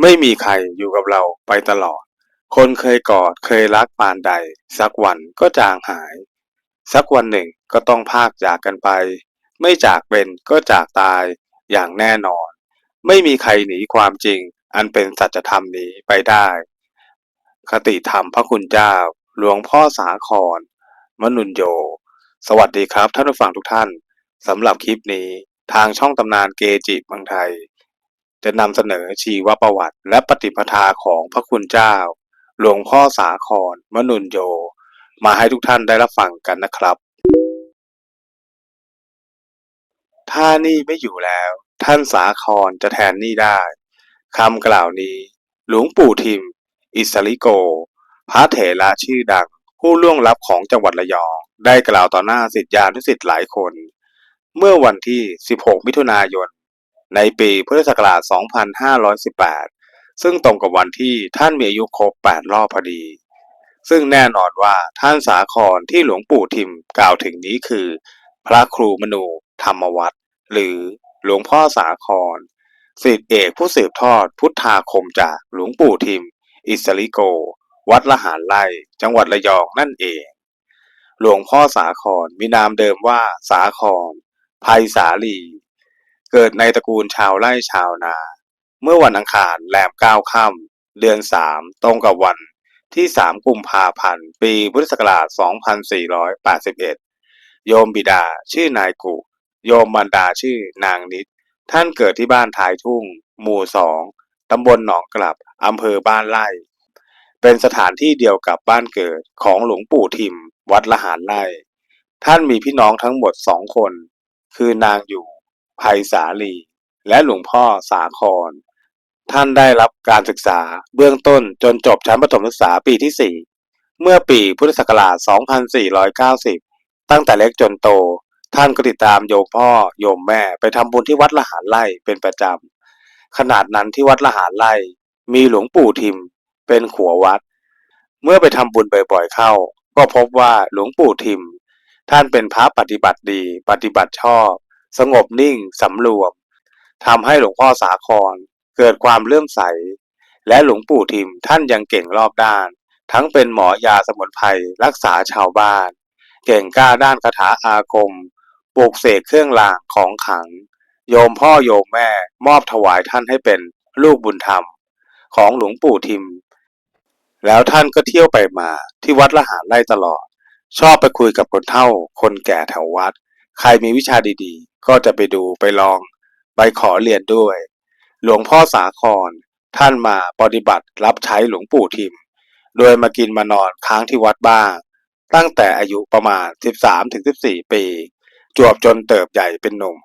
ไม่มีใครอยู่กับเราไปตลอด คนเคยกอดเคยรักปานใด สักวันก็จางหาย สักวันหนึ่งก็ต้องพากจากกันไป ไม่จากเป็นก็จากตายอย่างแน่นอน ไม่มีใครหนีความจริง อันเป็นสัจธรรมนี้ไปได้ คติธรรมพระคุณเจ้า หลวงพ่อสาคร มนุนโย สวัสดีครับท่านผู้ฟังทุกท่านสำหรับคลิปนี้ทางช่องตำนานเกจิเมืองไทย จะนำเสนอชีวประวัติ และปฏิปทาของพระคุณเจ้า หลวงพ่อสาคร มนุนโย มาให้ทุกท่านได้รับฟังกันนะครับ ถ้านี่ไม่อยู่แล้ว ท่านสาครจะแทนนี่ได้คำกล่าวนี้ หลวงปู่ทิม อิสริโก พระเถระชื่อดัง ผู้ล่วงลับของจังหวัดระยอง ได้กล่าวต่อหน้าศิษยานุศิษย์หลายคน เมื่อวันที่ 16 มิถุนายน ในปีพุทธศักราช 2518 ซึ่งตรงกับวันที่ท่านมีอายุครบ 8 รอบพอดี ซึ่งแน่นอนว่าท่านสาครที่หลวงปู่ทิมกล่าวถึงนี้คือ พระครูมนูธรรมวัตรหรือหลวงพ่อสาครศิษย์เอกผู้สืบทอดพุทธาคมจากหลวงปู่ทิม อิสริโก วัดละหารไร่จังหวัดระยองนั่นเอง หลวงพ่อสาครมีนามเดิมว่าสาครภัยสาลี เกิดในตระกูลชาวไร่ชาวนา เมื่อวันอังคารแรมเก้าค่ำเดือนสามตรงกับวันที่สามกุมภาพันธ์ ปีพุทธศักราช 2481 โยมบิดาชื่อนายกุ โยมบรรดาชื่อนางนิด ท่านเกิดที่บ้านทายทุ่ง หมู่สองตำบลหนองกลับ อำเภอบ้านไร่ เป็นสถานที่เดียวกับบ้านเกิดของหลวงปู่ทิม วัดละหารไร่ ท่านมีพี่น้องทั้งหมดสองคน คือนางอยู่ ภัยสาลี และหลวงพ่อสาคร ท่านได้รับการศึกษาเบื้องต้นจนจบชั้นประถมศึกษาปีที่ 4 เมื่อปีพุทธศักราช 2490 ตั้งแต่เล็กจนโต ท่านก็ติดตามโยมพ่อโยมแม่ไปทำบุญที่วัดละหารไร่เป็นประจำ ขนาดนั้นที่วัดละหารไร่มีหลวงปู่ทิม เป็นขัววัด เมื่อไปทำบุญบ่อยๆเข้า ก็พบว่าหลวงปู่ทิมท่านเป็นพระปฏิบัติดี ปฏิบัติชอบ สงบนิ่งสำรวมทำให้หลวงพ่อสาคร เกิดความเลื่อมใส และหลวงปู่ทิมท่านยังเก่งรอบด้าน ทั้งเป็นหมอยาสมุนไพรรักษาชาวบ้าน เก่งกล้าด้านคาถาอาคมปลูกเสกเครื่องรางของขัง โยมพ่อโยมแม่มอบถวายท่านให้เป็นลูกบุญธรรม ของหลวงปู่ทิม แล้วท่านก็เที่ยวไปมาที่วัดละหารไร่ตลอด ชอบไปคุยกับคนเฒ่า คนแก่แถววัด ใครมีวิชาดีๆ ก็จะไปดูไปลอง ไปขอเรียนด้วย หลวงพ่อสาคร ท่านมาปฏิบัติรับใช้หลวงปู่ทิม โดยมากินมานอนค้างที่วัดบ้าง ตั้งแต่อายุประมาณ 13-14 ปี จวบจนเติบใหญ่เป็นหนุ่ม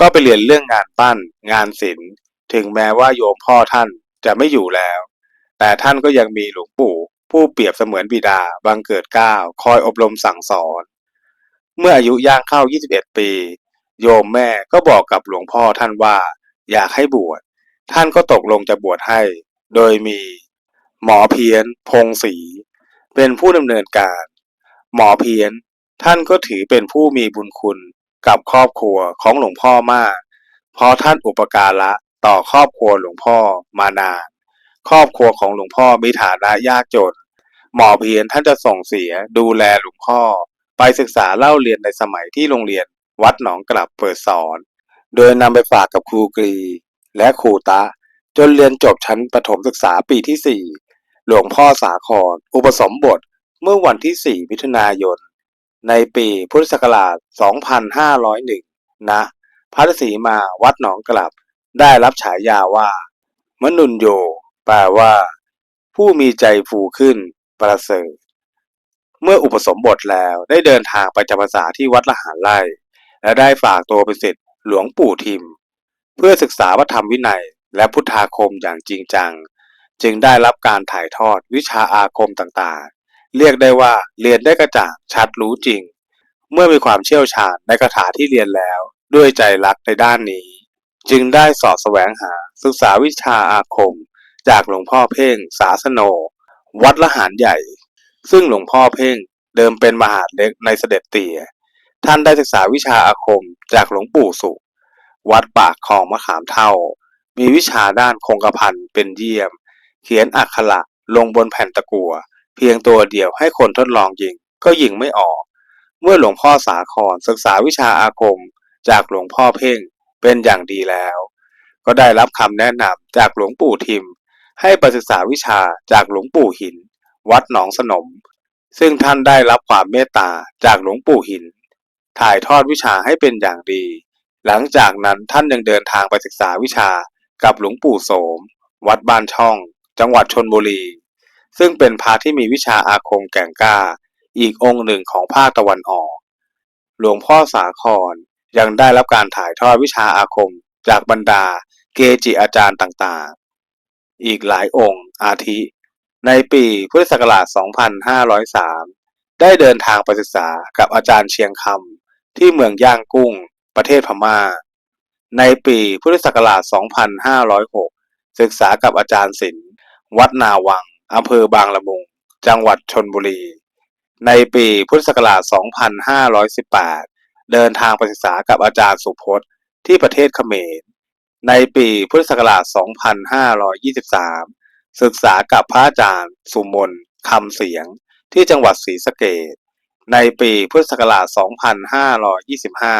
ก็ไปเรียนเรื่องงานปั้น งานศิลป์ ถึงแม้ว่าโยมพ่อท่านจะไม่อยู่แล้ว แต่ท่านก็ยังมีหลวงปู่ผู้เปรียบเสมือนบิดาบังเกิดก้าวคอยอบรมสั่งสอน เมื่ออายุย่างเข้า 21 ปี โยมแม่ก็บอกกับหลวงพ่อท่านว่า อยากให้บวช ท่านก็ตกลงจะบวชให้ โดยมี หมอเพียนพงศรีเป็นผู้ดำเนินการ หมอเพียนท่านก็ถือเป็นผู้มีบุญคุณกับครอบครัวของหลวงพ่อมาก เพราะท่านอุปการะต่อครอบครัวหลวงพ่อมานาน ครอบครัวของหลวงพ่อมีฐานะยากจน หมอเพียนท่านจะส่งเสียดูแลหลวงพ่อ ไปศึกษาเล่าเรียนในสมัยที่โรงเรียน วัดหนองกลับเปิดสอน โดยนำไปฝากกับครูกรี และครูตะ จนเรียนจบชั้นประถมศึกษาปีที่ 4 หลวงพ่อสาคร อุปสมบทเมื่อวันที่ 4 มิถุนายน ในปีพุทธศักราช 2501 ณพัทสีมาวัดหนองกลับ ได้รับฉายาว่า มนุนโย แปลว่า ผู้มีใจฟูขึ้น ประเสริฐ เมื่ออุปสมบทแล้วได้เดินทางไปจำพรรษาที่วัดละหารไร่ และได้ฝากตัวเป็นศิษย์หลวงปู่ทิม เพื่อศึกษาพระธรรมวินัย และพุทธาคมอย่างจริงจัง จึงได้รับการถ่ายทอดวิชาอาคมต่างๆ เรียกได้ว่าเรียนได้กระจ่างชัดรู้จริง เมื่อมีความเชี่ยวชาญในคาถาที่เรียนแล้ว ด้วยใจรักในด้านนี้ จึงได้สอบแสวงหาศึกษาวิชาอาคม จากหลวงพ่อเพ่ง สาสโน วัดละหารใหญ่ ซึ่งหลวงพ่อเพ่งเดิมเป็นมหาดเล็กในเสด็จเตี่ย ท่านได้ศึกษาวิชาอาคมจากหลวงปู่สุวัดปากคลองมะขามเท่า มีวิชาด้านคงกระพันเป็นเยี่ยม เขียนอักขระลงบนแผ่นตะกั่วเพียงตัวเดียวให้คนทดลองยิงก็ยิงไม่ออก เมื่อหลวงพ่อสาครศึกษาวิชาอาคมจากหลวงพ่อเพ่งเป็นอย่างดีแล้ว ก็ได้รับคำแนะนำจากหลวงปู่ทิม ให้ไปศึกษาวิชาจากหลวงปู่หิน วัดหนองสนม ซึ่งท่านได้รับความเมตตาจากหลวงปู่หิน ถ่ายทอดวิชาให้เป็นอย่างดี หลังจากนั้นท่านยังเดินทางไปศึกษาวิชากับหลวงปู่โสม วัดบ้านช่อง จังหวัดชนบุรี ซึ่งเป็นพระที่มีวิชาอาคมแก่งกล้า อีกองค์หนึ่งของภาคตะวันออก หลวงพ่อสาครยังได้รับการถ่ายทอดวิชาอาคมจากบรรดาเกจิอาจารย์ต่างๆ อีกหลายองค์อาทิ ในปีพุทธศักราช 2503 ได้เดินทางไปศึกษากับอาจารย์เชียงคำ ที่เมืองย่างกุ้ง ประเทศพม่า ในปีพุทธศักราช 2506 ศึกษากับอาจารย์ศิลป์วัดนาวังอำเภอบางละมุง จังหวัดชนบุรี ในปีพุทธศักราช 2518 เดินทางไปศึกษากับอาจารย์สุพจน์ที่ประเทศเขมร ในปีพุทธศักราช 2523 ศึกษากับพระอาจารย์สุมนคำเสียงที่จังหวัดศรีสะเกษ ในปีพุทธศักราช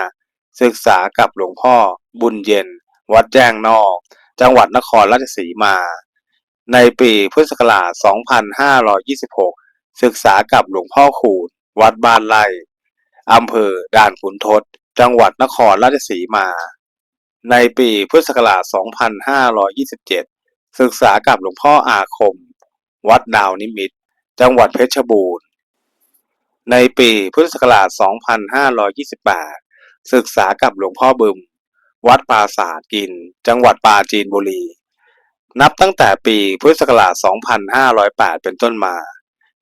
2525 ศึกษากับหลวงพ่อบุญเย็น วัดแจ้งนอก จังหวัดนครราชสีมา ในปีพุทธศักราช 2526 ศึกษากับหลวงพ่อคูณวัดบ้านไร่อำเภอด่านขุนทด จังหวัดนครราชสีมา ในปีพุทธศักราช 2527 ศึกษากับหลวงพ่ออาคม วัดดาวนิมิต จังหวัดเพชรบูรณ์ ในปีพุทธศักราช 2528 ศึกษากับหลวงพ่อบึม วัดปราสาทกิน จังหวัดปราจีนบุรี นับตั้งแต่ปีพุทธศักราช 2508 เป็นต้นมา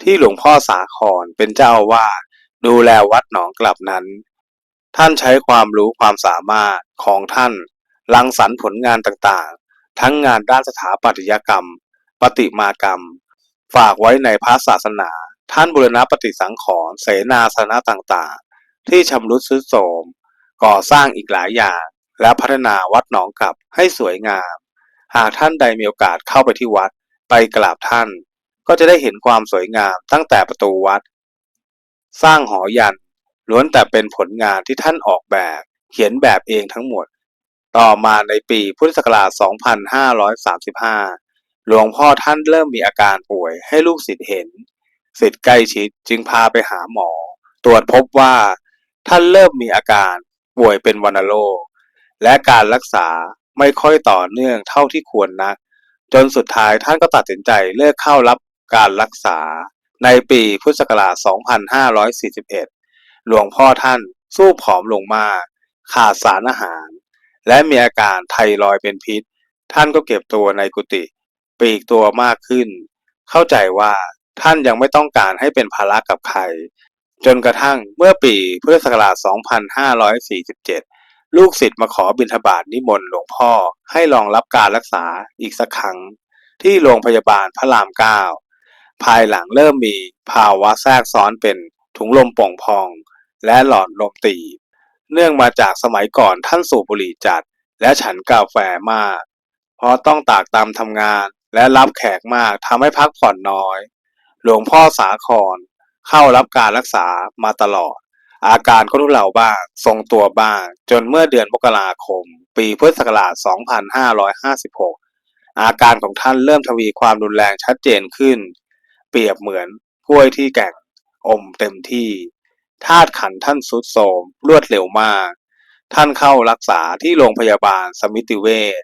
ที่หลวงพ่อสาครเป็นเจ้าอาวาสดูแลวัดหนองกลับนั้น ท่านใช้ความรู้ความสามารถของท่านรังสรรค์ผลงานต่างๆ ทั้งงานด้านสถาปัตยกรรมประติมากรรม ฝากไว้ในพระศาสนา ท่านบูรณะปฏิสังขรณ์เสนาสนะต่างๆ ที่ชำรุดทรุดโทรมก่อสร้างอีกหลายอย่าง และพัฒนาวัดหนองกลับให้สวยงาม หากท่านใดมีโอกาสเข้าไปที่วัดไปกราบท่าน ก็จะได้เห็นความสวยงามตั้งแต่ประตูวัด สร้างหอยันล้วนแต่เป็นผลงานที่ท่านออกแบบ เขียนแบบเองทั้งหมด ต่อมาในปีพุทธศักราช 2535 หลวงพ่อท่านเริ่มมีอาการป่วยให้ลูกศิษย์เห็น ศิษย์ใกล้ชิดจึงพาไปหาหมอ ตรวจพบว่าท่านเริ่มมีอาการป่วยเป็นวัณโรค และการรักษาไม่ค่อยต่อเนื่องเท่าที่ควรนัก จนสุดท้ายท่านก็ตัดสินใจเลิกเข้ารับการรักษา ในปีพุทธศักราช 2541 หลวงพ่อท่านสู้ผอมลงมาก ขาดสารอาหาร และมีอาการไทรอยด์เป็นพิษ ท่านก็เก็บตัวในกุฏิปีกตัวมากขึ้น เข้าใจว่า ท่านยังไม่ต้องการให้เป็นภาระกับใคร จนกระทั่งเมื่อปีพุทธศักราช 2547 ลูกศิษย์มาขอบิณฑบาตนิมนต์หลวงพ่อให้ลองรับการรักษาอีกสักครั้ง ที่โรงพยาบาลพระรามเก้าภายหลังเริ่มมีภาวะแทรกซ้อนเป็นถุงลมโป่งพอง และหลอดลมตีบ เนื่องมาจากสมัยก่อนท่านสูบบุหรี่จัด และฉันกาแฟมาก เพราะต้องตากตามทำงานและรับแขกมากทำให้พักผ่อนน้อย หลวงพ่อสาคร เข้ารับการรักษามาตลอด อาการก็ทุเลาบ้าง ทรงตัวบ้าง จนเมื่อเดือนมกราคม ปีพุทธศักราช 2556 อาการของท่านเริ่มทวีความรุนแรงชัดเจนขึ้น เปรียบเหมือนกล้วยที่แก่งอมเต็มที่ธาตุขันท่านสุดโทมรวดเร็วมาก ท่านเข้ารักษาที่โรงพยาบาลสมิติเวช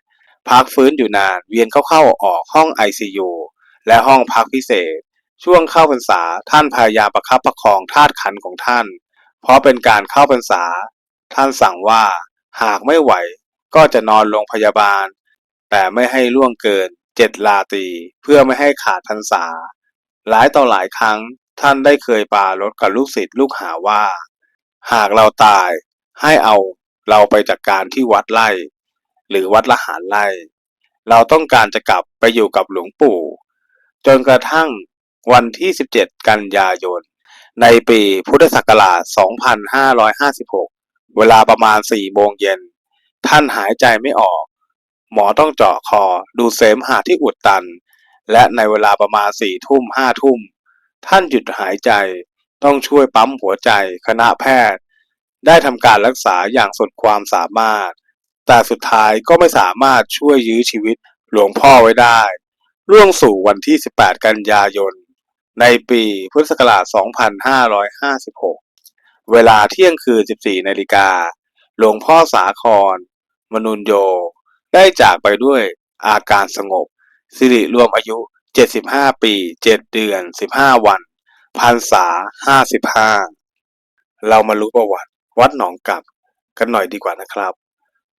พักฟื้นอยู่นานเวียนเข้าๆออกห้อง ICU และห้องพักพิเศษ ช่วงเข้าพรรษาท่านพยายามประคับประคองธาตุขันของท่าน เพราะเป็นการเข้าพรรษา ท่านสั่งว่าหากไม่ไหวก็จะนอนโรงพยาบาล แต่ไม่ให้ล่วงเกินเจ็ดลาตีเพื่อไม่ให้ขาดพรรษา หลายต่อหลายครั้งท่านได้เคยปารถกับลูกศิษย์ลูกหาว่า หากเราตายให้เอาเราไปจัดกการที่วัดไร่หรือวัดละหารไร่เราต้องการจะกลับไปอยู่กับหลวงปู่ จนกระทั่ง วันที่ 17 กันยายน ในปีพุทธศักราช 2556 เวลาประมาณ 4 โมงเย็น ท่านหายใจไม่ออก หมอต้องเจาะคอดูเสมหะที่อุดตัน และในเวลาประมาณสี่ทุ่มห้าทุ่ม ท่านหยุดหายใจต้องช่วยปั๊มหัวใจคณะแพทย์ ได้ทำการรักษาอย่างสุดความสามารถ แต่สุดท้ายก็ไม่สามารถช่วยยื้อชีวิตหลวงพ่อไว้ได้ ล่วงสู่วันที่ 18 กันยายน ในปีพุทธศักราช 2556 เวลาเที่ยงคืน 14 นาฬิกา หลวงพ่อสาคร มนุนโย ได้จากไปด้วยอาการสงบ สิริรวมอายุ 75 ปี 7 เดือน 15 วัน พรรษา 55 เรามารู้ประวัติ วัดหนองกับกันหน่อยดีกว่านะครับ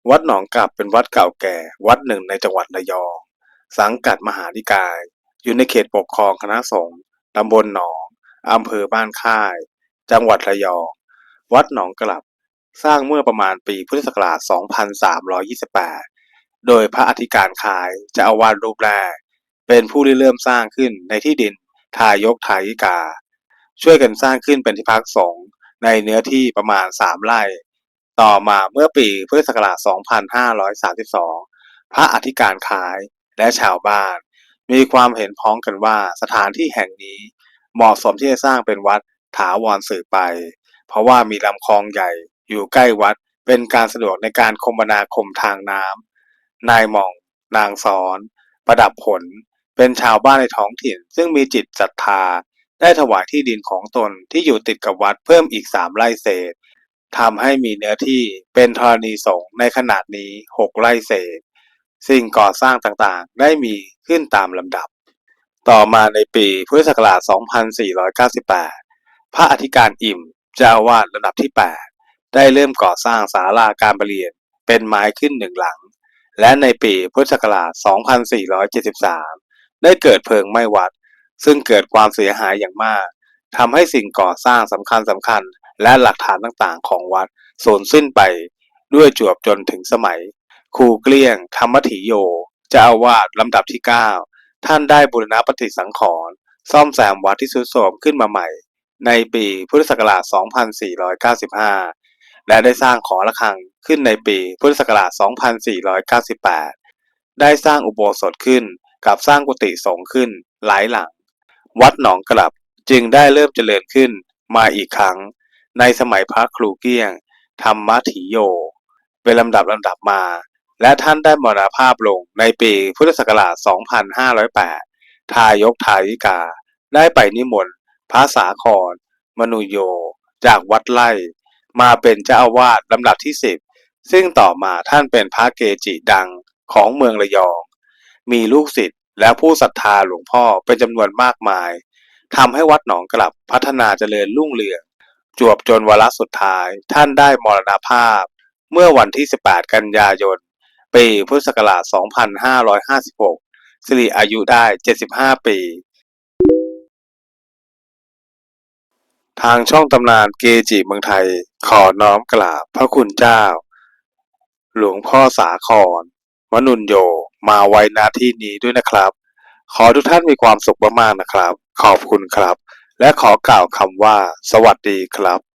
วัดหนองกับเป็นวัดเก่าแก่ วัดหนึ่งในจังหวัดระยอง สังกัดมหานิกาย อยู่ในเขตปกครองคณะสงฆ์ ตำบลหนอง อำเภอบ้านค่าย จังหวัดระยอง วัดหนองกลับ สร้างเมื่อประมาณปีพุทธศักราช 2328 โดยพระอธิการคายจะอาวาสรูปแรก เป็นผู้ริเริ่มสร้างขึ้นในที่ดินทายกทายิกา ช่วยกันสร้างขึ้นเป็นที่พักสงฆ์ในเนื้อที่ประมาณ 3 ไร่ ต่อมาเมื่อปีพุทธศักราช 2532 พระอธิการคายและชาวบ้าน มีความเห็นพ้องกันว่าสถานที่แห่งนี้เหมาะสมที่จะสร้างเป็นวัดถาวรสืบไป เพราะว่ามีลำคลองใหญ่อยู่ใกล้วัดเป็นการสะดวกในการคมนาคมทางน้ำนายหม่อง นางสอน ประดับผล เป็นชาวบ้านในท้องถิ่น ซึ่งมีจิตศรัทธา ได้ถวายที่ดินของตนที่อยู่ติดกับวัดเพิ่มอีกสามไร่เศษทำให้มีเนื้อที่เป็นธรณีสงในขนาดนี้หกไร่เศษ สิ่งก่อสร้างต่างๆ ได้มีขึ้นตามลำดับ ต่อมาในปีพุทธศักราช 2498 พระอธิการอิ่มเจ้าวาสระดับที่ 8 ได้เริ่มก่อสร้างศาลาการประเรียนเป็นไม้ขึ้นหนึ่งหลัง และในปีพุทธศักราช 2473 ได้เกิดเพลิงไหม้วัด ซึ่งเกิดความเสียหายอย่างมากทำให้สิ่งก่อสร้างสำคัญสำคัญๆและหลักฐานต่างๆ ของวัดสูญสิ้นไปด้วยจวบจนถึงสมัย ครูเกลี้ยง ธรรมถิโยเจ้าอาวาสลำดับที่ 9 ท่านได้บูรณะปฏิสังขรณ์ซ่อมแซมวัดที่ทรุดโทรมขึ้นมาใหม่ ในปีพุทธศักราช 2495 และได้สร้างขอระฆังขึ้นในปีพุทธศักราช 2498 ได้สร้างอุโบสถขึ้นกับสร้างกุฏิสงฆ์ขึ้นหลายหลัง วัดหนองกลับจึงได้เริ่มเจริญขึ้นมาอีกครั้ง ในสมัยพระครูเกลี้ยง ธรรมถิโยเป็นลำดับลำดับมา และท่านได้มรณภาพลงในปีพุทธศักราช 2508 ทายกทายิกา ได้ไปนิมนต์พระสาคร มนุโย จากวัดไล่ มาเป็นเจ้าอาวาสลำดับที่ 10 ซึ่งต่อมาท่านเป็นพระเกจิดังของเมืองระยอง มีลูกศิษย์และผู้ศรัทธาหลวงพ่อเป็นจำนวนมากมายทำให้วัดหนองกลับพัฒนาเจริญรุ่งเรืองจวบจนวาระสุดท้ายท่านได้มรณภาพ เมื่อวันที่ 18 กันยายน ปีพุทธศักราช 2556 สิริอายุได้ 75 ปี ทางช่องตำนานเกจิเมืองไทย ขอน้อมกราบพระคุณเจ้า หลวงพ่อสาครมนุนโย มาไว้ณที่นี้ด้วยนะครับ ขอทุกท่านมีความสุขมากๆนะครับ ขอบคุณครับ และขอกล่าวคำว่า สวัสดีครับ